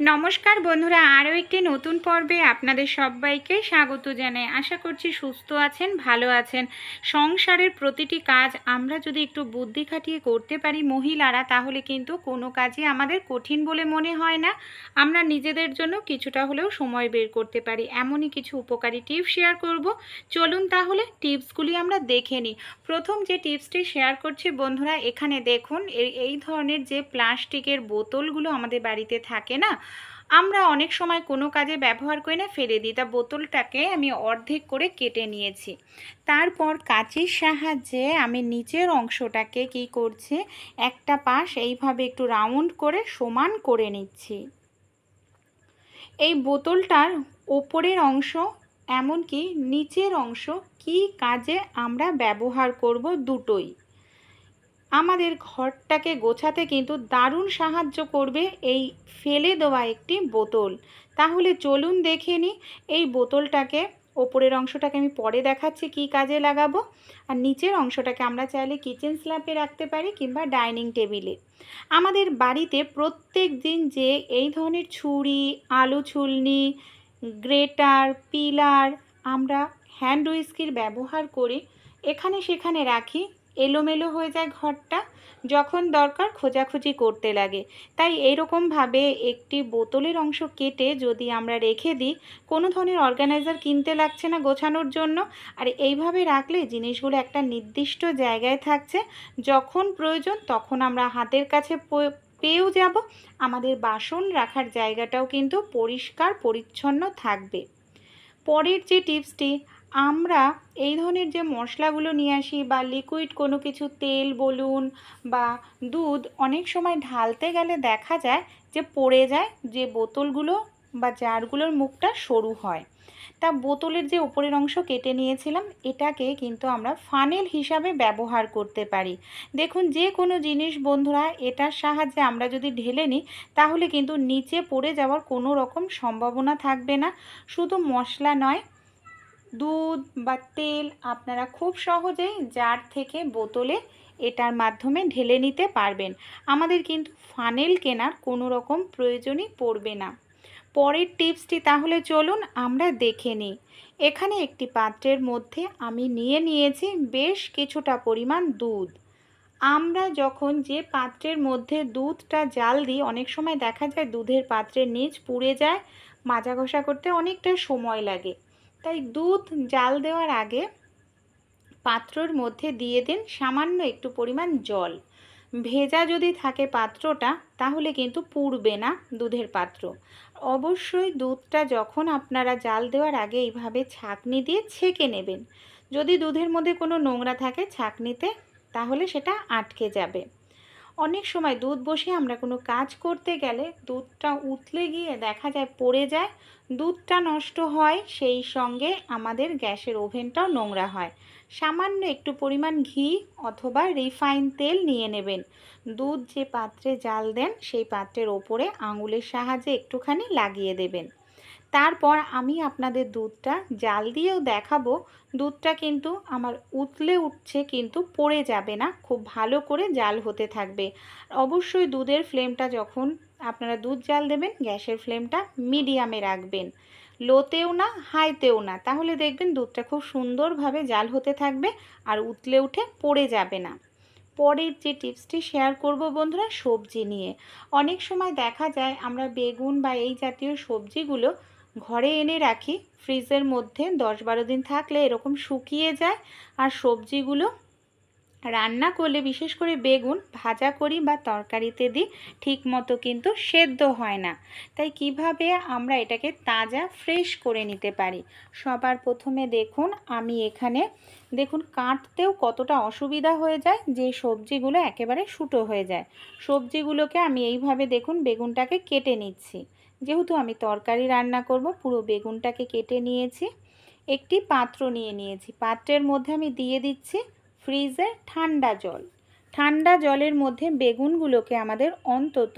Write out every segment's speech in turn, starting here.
নমস্কার বন্ধুরা, আরও একটি নতুন পর্বে আপনাদের সবাইকে স্বাগত জানাই। আশা করছি সুস্থ আছেন, ভালো আছেন। সংসারের প্রতিটি কাজ আমরা যদি একটু বুদ্ধি খাটিয়ে করতে পারি মহিলারা, তাহলে কিন্তু কোনো কাজই আমাদের কঠিন বলে মনে হয় না। আমরা নিজেদের জন্য কিছুটা হলেও সময় বের করতে পারি। এমনই কিছু উপকারী টিপস শেয়ার করব। চলুন তাহলে টিপসগুলি আমরা দেখে নিই। প্রথম যে টিপসটি শেয়ার করছি বন্ধুরা, এখানে দেখুন এই ধরনের যে প্লাস্টিকের বোতলগুলো আমাদের বাড়িতে থাকে না আমরা অনেক সময় কোনো কাজে ব্যবহার করি না ফেলে দিই। তা বোতলটাকে আমি অর্ধেক করে কেটে নিয়েছি। তারপর কাঁচির সাহায্যে আমি নিচের অংশটাকে কি করছি, একটা পাশ এইভাবে একটু রাউন্ড করে সমান করে নিচ্ছি। এই বোতলটার ওপরের অংশ এমনকি নিচের অংশ কি কাজে আমরা ব্যবহার করব দুটোই। আমাদের ঘরটাকে গোছাতে কিন্তু দারুণ সাহায্য করবে এই ফেলে দেওয়া একটি বোতল। তাহলে চলুন দেখে নিই এই বোতলটাকে, ওপরের অংশটাকে আমি পরে দেখাচ্ছি কি কাজে লাগাবো। আর নিচের অংশটাকে আমরা চাইলে কিচেন স্ল্যাপে রাখতে পারি কিংবা ডাইনিং টেবিলে। আমাদের বাড়িতে প্রত্যেক দিন যে এই ধরনের ছুরি, আলু ছুলনি, গ্রেটার, পিলার আমরা হ্যান্ড উইস্কির ব্যবহার করি এখানে সেখানে রাখি। এলোমেলো হয়ে যায় ঘরটা, যখন দরকার খোঁজাখুঁজি করতে লাগে। তাই এইরকমভাবে একটি বোতলের অংশ কেটে যদি আমরা রেখে দিই, কোনো ধরনের অর্গানাইজার কিনতে লাগছে না গোছানোর জন্য। আর এইভাবে রাখলে জিনিসগুলো একটা নির্দিষ্ট জায়গায় থাকছে, যখন প্রয়োজন তখন আমরা হাতের কাছে পেয়েও যাব। আমাদের বাসন রাখার জায়গাটাও কিন্তু পরিষ্কার, পরিচ্ছন্ন থাকবে। পরের যে টিপসটি আমরা এই ধরনের যে মশলাগুলো নিয়ে আসি বা লিকুইড কোনো কিছু, তেল, বলুন বা দুধ, অনেক সময় ঢালতে গেলে দেখা যায় যে পড়ে যায়, যে বোতলগুলো বা জারগুলোর মুখটা সরু হয়। তা বোতলের যে উপরের অংশ কেটে নিয়েছিলাম, এটাকে কিন্তু আমরা ফানেল হিসাবে ব্যবহার করতে পারি। দেখুন, যে কোনো জিনিস বন্ধুরা, এটার সাহায্যে আমরা যদি ঢেলে নিই, তাহলে কিন্তু নিচে পড়ে যাওয়ার কোনো রকম সম্ভাবনা থাকবে না। শুধু মশলা নয় দুধ বা তেল আপনারা খুব সহজেই জার থেকে বোতলে এটার মাধ্যমে ঢেলে নিতে পারবেন। আমাদের কিন্তু ফানেল কেনার কোনো রকম প্রয়োজনই পড়বে না। পরের টিপসটি তাহলে চলুন আমরা দেখে নিই। এখানে একটি পাত্রের মধ্যে আমি নিয়ে নিয়েছি বেশ কিছুটা পরিমাণ দুধ। আমরা যখন যে পাত্রের মধ্যে দুধটা জাল দিই, অনেক সময় দেখা যায় দুধের পাত্রের নিচ পুড়ে যায়, মাজা ঘষা করতে অনেকটা সময় লাগে। তাই দুধ জাল দেওয়ার আগে পাত্রর মধ্যে দিয়ে দিন সামান্য একটু পরিমাণ জল। ভেজা যদি থাকে পাত্রটা, তাহলে কিন্তু পুড়বে না দুধের পাত্র। অবশ্যই দুধটা যখন আপনারা জাল দেওয়ার আগে এইভাবে ছাঁকনি দিয়ে ছেঁকে নেবেন। যদি দুধের মধ্যে কোনো নোংরা থাকে ছাঁকনিতে, তাহলে সেটা আটকে যাবে। অনেক সময় দুধ বসিয়ে আমরা কোনো কাজ করতে গেলে দুধটা উতলে গিয়ে দেখা যায় পড়ে যায়, দুধটা নষ্ট হয়, সেই সঙ্গে আমাদের গ্যাসের ওভেনটাও নোংরা হয়। সামান্য একটু পরিমাণ ঘি অথবা রিফাইন তেল নিয়ে নেবেন। দুধ যে পাত্রে জাল দেন, সেই পাত্রের ওপরে আঙুলের সাহায্যে একটুখানি লাগিয়ে দেবেন। তারপর আমি আপনাদের দুধটা জাল দিয়েও দেখাবো। দুধটা কিন্তু আমার উতলে উঠছে কিন্তু পড়ে যাবে না, খুব ভালো করে জাল হতে থাকবে। অবশ্যই দুধের ফ্লেমটা যখন আপনারা দুধ জাল দেবেন, গ্যাসের ফ্লেমটা মিডিয়ামে রাখবেন। লোতেও না, হাইতেও না, তাহলে দেখবেন দুধটা খুব সুন্দরভাবে জাল হতে থাকবে আর উতলে উঠে পড়ে যাবে না। পরের যে টিপসটি শেয়ার করব বন্ধুরা, সবজি নিয়ে। অনেক সময় দেখা যায় আমরা বেগুন বা এই জাতীয় সবজিগুলো ঘরে এনে রাখি। ফ্রিজের মধ্যে দশ বারো দিন থাকলে এরকম শুকিয়ে যায় আর সবজিগুলো রান্না করলে বিশেষ করে বেগুন ভাজা করি বা তরকারিতে দিই ঠিক মতো কিন্তু সেদ্ধ হয় না। তাই কীভাবে আমরা এটাকে তাজা, ফ্রেশ করে নিতে পারি? সবার প্রথমে দেখুন, আমি এখানে দেখুন কাটতেও কতটা অসুবিধা হয়ে যায় যে সবজিগুলো একেবারে শুটো হয়ে যায়। সবজিগুলোকে আমি এইভাবে দেখুন বেগুনটাকে কেটে নিচ্ছি। যেহেতু আমি তরকারি রান্না করব, পুরো বেগুনটাকে কেটে নিয়েছি। একটি পাত্র নিয়ে নিয়েছি। পাত্রের মধ্যে আমি দিয়ে দিচ্ছি ফ্রিজে ঠান্ডা জল। ঠান্ডা জলের মধ্যে বেগুনগুলোকে আমাদের অন্তত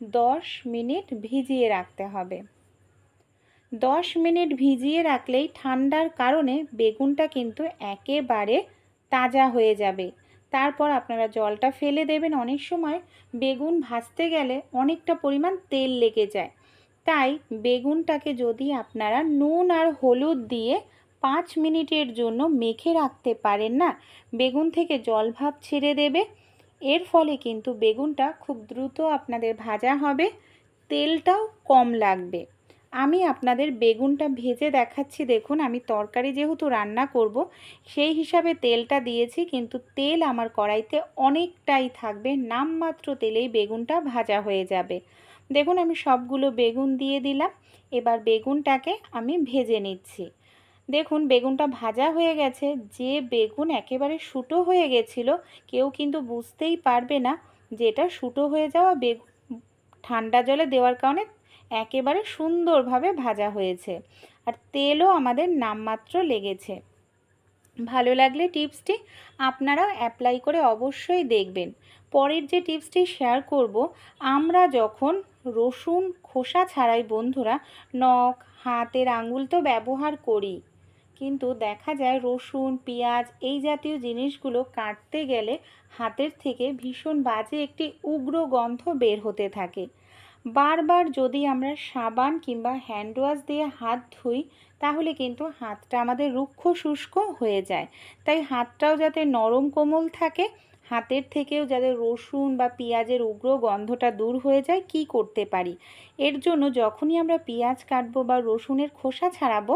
দশ মিনিট ভিজিয়ে রাখতে হবে। দশ মিনিট ভিজিয়ে রাখলেই ঠান্ডার কারণে বেগুনটা কিন্তু একেবারে তাজা হয়ে যাবে। তারপর আপনারা জলটা ফেলে দেবেন। অনেক সময় বেগুন ভাজতে গেলে অনেকটা পরিমাণ তেল লেগে যায়। তাই বেগুনটাকে যদি আপনারা নুন আর হলুদ দিয়ে পাঁচ মিনিটের জন্য মেখে রাখতে পারেন না, বেগুন থেকে জল ভাব ছেড়ে দেবে। এর ফলে কিন্তু বেগুনটা খুব দ্রুত আপনাদের ভাজা হবে, তেলটাও কম লাগবে। আমি আপনাদের বেগুনটা ভেজে দেখাচ্ছি, দেখুন আমি তরকারি যেহেতু রান্না করব, সেই হিসাবে তেলটা দিয়েছি, কিন্তু তেল আমার কড়াইতে অনেকটাই থাকবে, নামমাত্র তেলেই বেগুনটা ভাজা হয়ে যাবে। দেখুন, আমি সবগুলো বেগুন দিয়ে দিলাম। এবার বেগুনটাকে আমি ভেজে নিচ্ছি। দেখুন, বেগুনটা ভাজা হয়ে গেছে। যে বেগুন একেবারে শুটো হয়ে গেছিল, কেউ কিন্তু বুঝতেই পারবে না যে এটা শুটো হয়ে যাওয়া বেগুন ঠান্ডা জলে দেওয়ার কারণে একেবারে সুন্দরভাবে ভাজা হয়েছে। আর তেলও আমাদের নামমাত্র লেগেছে। ভালো লাগলে টিপসটি আপনারা অ্যাপ্লাই করে অবশ্যই দেখবেন। পরের যে টিপসটি শেয়ার করব, আমরা যখন রসুন, খোসা ছাড়াই বন্ধুরা নখ, হাতের আঙুল তো ব্যবহার করি। কিন্তু দেখা যায় রসুন, পেঁয়াজ এই জাতীয় জিনিসগুলো কাটতে গেলে হাতের থেকে ভীষণ বাজে একটি উগ্র গন্ধ বের হতে থাকে। বারবার যদি আমরা সাবান কিংবা হ্যান্ড ওয়াশ দিয়ে হাত ধুই, তাহলে কিন্তু হাতটা আমাদের রুক্ষ শুষ্ক হয়ে যায়। তাই হাতটাও যাতে নরম কোমল থাকে হাতের থেকেও যাতে রসুন বা পেঁয়াজের উগ্র গন্ধটা দূর হয়ে যায়, কি করতে পারি? এর জন্য যখনই আমরা পেঁয়াজ কাটবো বা রসুনের খোসা ছাড়াবো,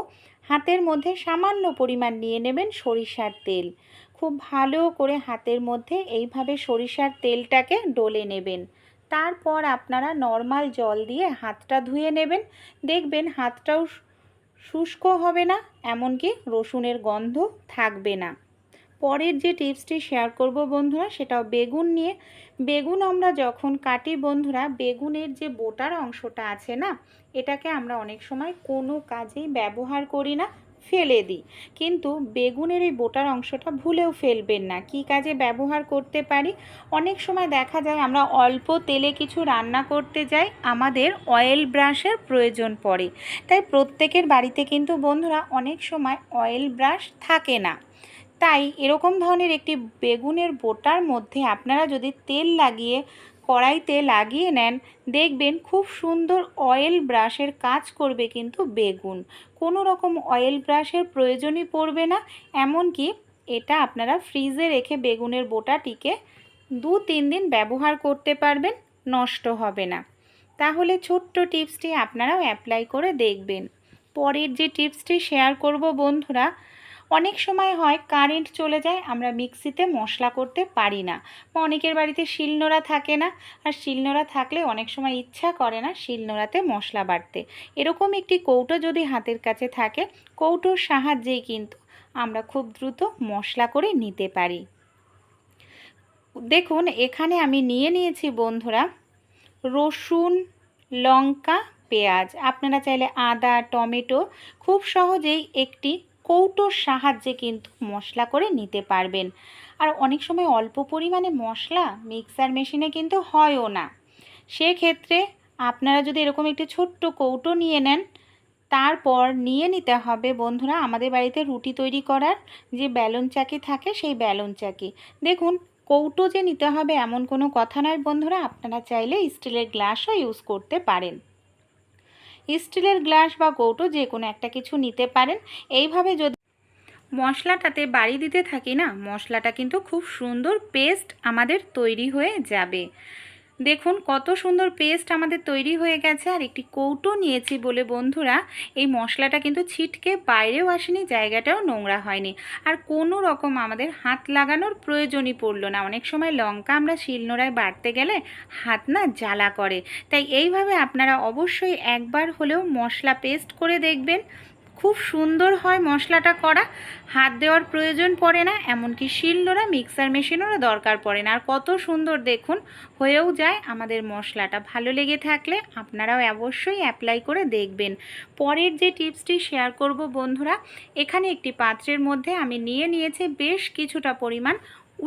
হাতের মধ্যে সামান্য পরিমাণ নিয়ে নেবেন সরিষার তেল। খুব ভালো করে হাতের মধ্যে এইভাবে সরিষার তেলটাকে ডলে নেবেন। তারপর আপনারা নর্মাল জল দিয়ে হাতটা ধুয়ে নেবেন। দেখবেন হাতটাও শুষ্ক হবে না, এমনকি রসুনের গন্ধ থাকবে না। পরের যে টিপসটি শেয়ার করব বন্ধুরা, সেটাও বেগুন নিয়ে। বেগুন আমরা যখন কাটি বন্ধুরা, বেগুনের যে বোটার অংশটা আছে না, এটাকে আমরা অনেক সময় কোনো কাজেই ব্যবহার করি না, ফেলে দিই। কিন্তু বেগুনের এই বোটার অংশটা ভুলেও ফেলবেন না, কি কাজে ব্যবহার করতে পারি? অনেক সময় দেখা যায় আমরা অল্প তেলে কিছু রান্না করতে যাই, আমাদের অয়েল ব্রাশের প্রয়োজন পড়ে। তাই প্রত্যেকের বাড়িতে কিন্তু বন্ধুরা অনেক সময় অয়েল ব্রাশ থাকে না। তাই এরকম ধরনের একটি বেগুনের বোটার মধ্যে আপনারা যদি তেল লাগিয়ে, কড়াইতে লাগিয়ে নেন, দেখবেন খুব সুন্দর অয়েল ব্রাশের কাজ করবে কিন্তু বেগুন। কোনো রকম অয়েল ব্রাশের প্রয়োজনই পড়বে না, এমনকি এটা আপনারা ফ্রিজে রেখে বেগুনের বোটাটিকে দু তিন দিন ব্যবহার করতে পারবেন, নষ্ট হবে না। তাহলে ছোট্ট টিপসটি আপনারাও অ্যাপ্লাই করে দেখবেন। পরের যে টিপসটি শেয়ার করব বন্ধুরা অনেক সময় হয় কারেন্ট চলে যায়, আমরা মিক্সিতে মশলা করতে পারি না। অনেকের বাড়িতে শিলনোড়া থাকে না, আর শিলনোড়া থাকলে অনেক সময় ইচ্ছা করে না শিলনোড়াতে মশলা বাটতে এরকম একটি কৌটো যদি হাতের কাছে থাকে, কৌটোর সাহায্যেই কিন্তু আমরা খুব দ্রুত মশলা করে নিতে পারি। দেখুন, এখানে আমি নিয়ে নিয়েছি বন্ধুরা রসুন, লঙ্কা, পেঁয়াজ। আপনারা চাইলে আদা, টমেটো খুব সহজেই একটি কৌটোর সাহায্যে কিন্তু মশলা করে নিতে পারবেন। আর অনেক সময় অল্প পরিমাণে মশলা মিক্সার মেশিনে কিন্তু হয়ও না। সেক্ষেত্রে আপনারা যদি এরকম একটি ছোট্ট কৌটো নিয়ে নেন, তারপর নিয়ে নিতে হবে বন্ধুরা আমাদের বাড়িতে রুটি তৈরি করার যে ব্যালন চাকি থাকে সেই ব্যালন চাকি। দেখুন, কৌটো যে নিতে হবে এমন কোনো কথা নয় বন্ধুরা, আপনারা চাইলে স্টিলের গ্লাসও ইউজ করতে পারেন। স্টিলের গ্লাস বা কৌটো যে কোনো একটা কিছু নিতে পারেন। এইভাবে যদি মশলাটাতে বাড়ি দিতে থাকি না, মশলাটা কিন্তু খুব সুন্দর পেস্ট আমাদের তৈরি হয়ে যাবে। দেখুন, কত সুন্দর পেস্ট আমাদের তৈরি হয়ে গেছে আর একটি কৌটো নিয়েছি বলে বন্ধুরা। এই মশলাটা কিন্তু ছিটকে বাইরেও আসেনি, জায়গাটাও নোংরা হয়নি। আর কোনো রকম আমাদের হাত লাগানোর প্রয়োজনই পড়ল না। অনেক সময় লঙ্কা আমরা শিলনোড়ায় বাড়তে গেলে হাত না জ্বালা করে। তাই এইভাবে আপনারা অবশ্যই একবার হলেও মশলা পেস্ট করে দেখবেন। খুব সুন্দর হয় মশলাটা করা। হাত দেওয়ার প্রয়োজন পড়ে না, এমনকি শিলনোড়া মিক্সার মেশিনেরও দরকার পড়ে না। আর কত সুন্দর দেখুন, হয়েও যায় আমাদের মশলাটা। ভালো লেগে থাকলে আপনারাও অবশ্যই অ্যাপ্লাই করে দেখবেন। পরের যে টিপসটি শেয়ার করব বন্ধুরা, এখানে একটি পাত্রের মধ্যে আমি নিয়ে নিয়েছি বেশ কিছুটা পরিমাণ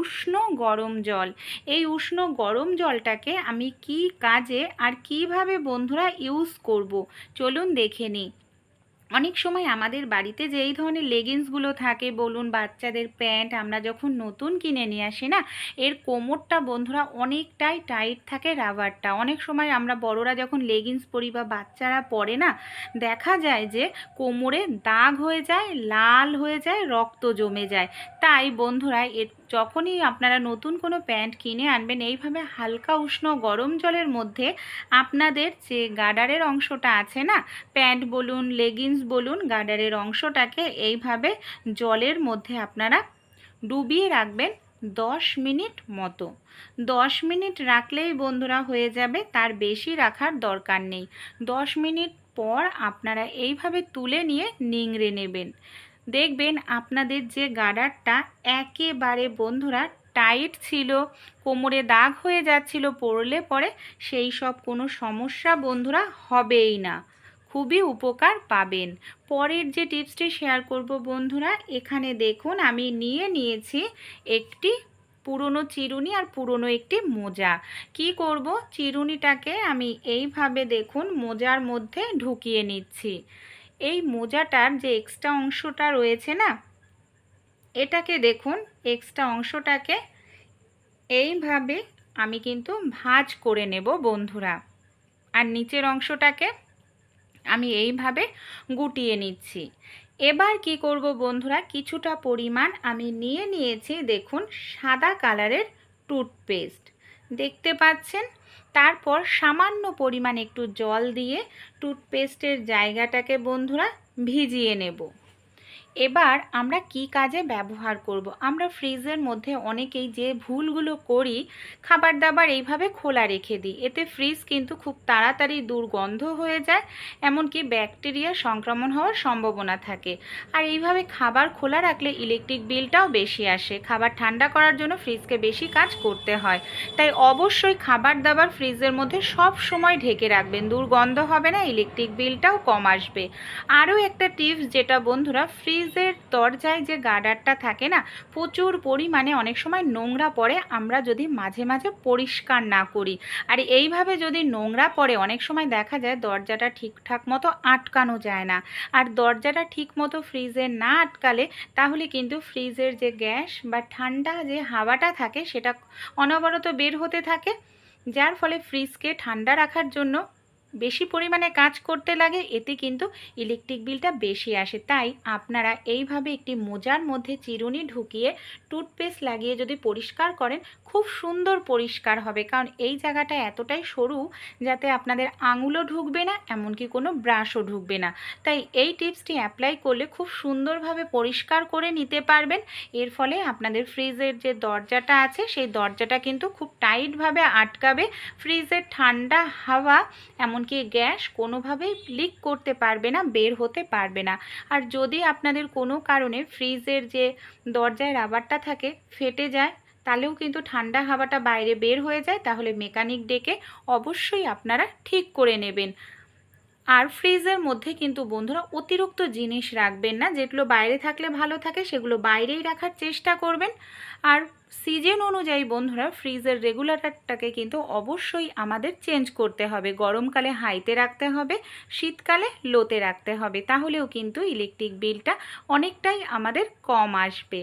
উষ্ণ গরম জল। এই উষ্ণ গরম জলটাকে আমি কি কাজে আর কীভাবে বন্ধুরা ইউজ করব? চলুন দেখে নিই। অনেক সময় আমাদের বাড়িতে যে এই ধরনের লেগিংসগুলো থাকে, বলুন বাচ্চাদের প্যান্ট, আমরা যখন নতুন কিনে নিয়ে আসি না, এর কোমরটা বন্ধুরা অনেকটাই টাইট থাকে রাবারটা অনেক সময় আমরা বড়রা যখন লেগিংস পরি বা বাচ্চারা পরে না, দেখা যায় যে কোমরে দাগ হয়ে যায়, লাল হয়ে যায়, রক্ত জমে যায়। তাই বন্ধুরা এর যখনই আপনারা নতুন কোনো প্যান্ট কিনে আনবেন, এইভাবে হালকা উষ্ণ গরম জলের মধ্যে আপনাদের যে গার্ডারের অংশটা আছে না, প্যান্ট বলুন, লেগিংস বলুন, গার্ডারের অংশটাকে এইভাবে জলের মধ্যে আপনারা ডুবিয়ে রাখবেন দশ মিনিট মতো। দশ মিনিট রাখলেই বন্ধুরা হয়ে যাবে, তার বেশি রাখার দরকার নেই। দশ মিনিট পর আপনারা এইভাবে তুলে নিয়ে নিংড়ে নেবেন। দেখবেন আপনাদের যে গার্ডারটা একেবারে বন্ধুরা টাইট ছিল, কোমরে দাগ হয়ে যাচ্ছিল, পড়লে পরে সেই সব কোনো সমস্যা বন্ধুরা হবেই না। খুবই উপকার পাবেন। পরের যে টিপসটি শেয়ার করব বন্ধুরা, এখানে দেখুন আমি নিয়ে নিয়েছি একটি পুরনো চিরুনি আর পুরনো একটি মোজা। কি করব? চিরুনিটাকে আমি এইভাবে দেখুন মোজার মধ্যে ঢুকিয়ে নিচ্ছি। এই মোজাটার যে এক্সট্রা অংশটা রয়েছে না, এটাকে দেখুন এক্সট্রা অংশটাকে এইভাবে আমি কিন্তু ভাঁজ করে নেব বন্ধুরা। আর নিচের অংশটাকে আমি এইভাবে গুটিয়ে নিচ্ছি। এবার কি করব বন্ধুরা, কিছুটা পরিমাণ আমি নিয়ে নিয়েছি, দেখুন, সাদা কালারের টুথপেস্ট দেখতে পাচ্ছেন? তারপর সামান্য পরিমাণ একটু জল দিয়ে টুথপেস্টের জায়গাটাকে বন্ধুরা ভিজিয়ে নেব। এবার আমরা কি কাজে ব্যবহার করব। আমরা ফ্রিজের মধ্যে অনেকেই যে ভুলগুলো করি খাবার দাবার এইভাবে খোলা রেখে দিই। এতে ফ্রিজ কিন্তু খুব তাড়াতাড়ি দুর্গন্ধ হয়ে যায়, এমনকি ব্যাকটেরিয়া সংক্রমণ হওয়ার সম্ভাবনা থাকে। আর এইভাবে খাবার খোলা রাখলে ইলেকট্রিক বিলটাও বেশি আসে। খাবার ঠান্ডা করার জন্য ফ্রিজকে বেশি কাজ করতে হয়। তাই অবশ্যই খাবার দাবার ফ্রিজের মধ্যে সব সময় ঢেকে রাখবেন। দুর্গন্ধ হবে না ইলেকট্রিক বিলটাও কম আসবে। আরও একটা টিপস যেটা বন্ধুরা, ফ্রিজ ফ্রিজের দরজায় যে গার্ডারটা থাকে না, প্রচুর পরিমাণে অনেক সময় নোংরা পড়ে, আমরা যদি মাঝে মাঝে পরিষ্কার না করি। আর এইভাবে যদি নোংরা পড়ে, অনেক সময় দেখা যায় দরজাটা ঠিকঠাক মতো আটকানো যায় না। আর দরজাটা ঠিক মতো ফ্রিজে না আটকালে, তাহলে কিন্তু ফ্রিজের যে গ্যাস বা ঠান্ডা যে হাওয়াটা থাকে, সেটা অনবরত বের হতে থাকে। যার ফলে ফ্রিজকে ঠান্ডা রাখার জন্য বেশি পরিমাণে কাজ করতে লাগে, এতে কিন্তু ইলেকট্রিক বিলটা বেশি আসে। তাই আপনারা এইভাবে একটি মোজার মধ্যে চিরুনি ঢুকিয়ে টুথপেস্ট লাগিয়ে যদি পরিষ্কার করেন, খুব সুন্দর পরিষ্কার হবে। কারণ এই জায়গাটা এতটাই সরু যাতে আপনাদের আঙুলও ঢুকবে না, এমনকি কোনো ব্রাশও ঢুকবে না। তাই এই টিপসটি অ্যাপ্লাই করলে খুব সুন্দরভাবে পরিষ্কার করে নিতে পারবেন। এর ফলে আপনাদের ফ্রিজের যে দরজাটা আছে, সেই দরজাটা কিন্তু খুব টাইটভাবে আটকাবে। ফ্রিজের ঠান্ডা হাওয়া এমন এমনকি গ্যাস কোনোভাবেই লিক করতে পারবে না, বের হতে পারবে না। আর যদি আপনাদের কোনো কারণে ফ্রিজের যে দরজায় রাবারটা থাকে ফেটে যায়, তাহলেও কিন্তু ঠান্ডা হাওয়াটা বাইরে বের হয়ে যায়, তাহলে মেকানিক ডেকে অবশ্যই আপনারা ঠিক করে নেবেন। আর ফ্রিজের মধ্যে কিন্তু বন্ধুরা অতিরিক্ত জিনিস রাখবেন না, যেগুলো বাইরে থাকলে ভালো থাকে সেগুলো বাইরেই রাখার চেষ্টা করবেন। আর সিজন অনুযায়ী বন্ধুরা ফ্রিজের রেগুলেটারটাকে কিন্তু অবশ্যই আমাদের চেঞ্জ করতে হবে। গরমকালে হাইতে রাখতে হবে, শীতকালে লোতে রাখতে হবে। তাহলেও কিন্তু ইলেকট্রিক বিলটা অনেকটাই আমাদের কম আসবে।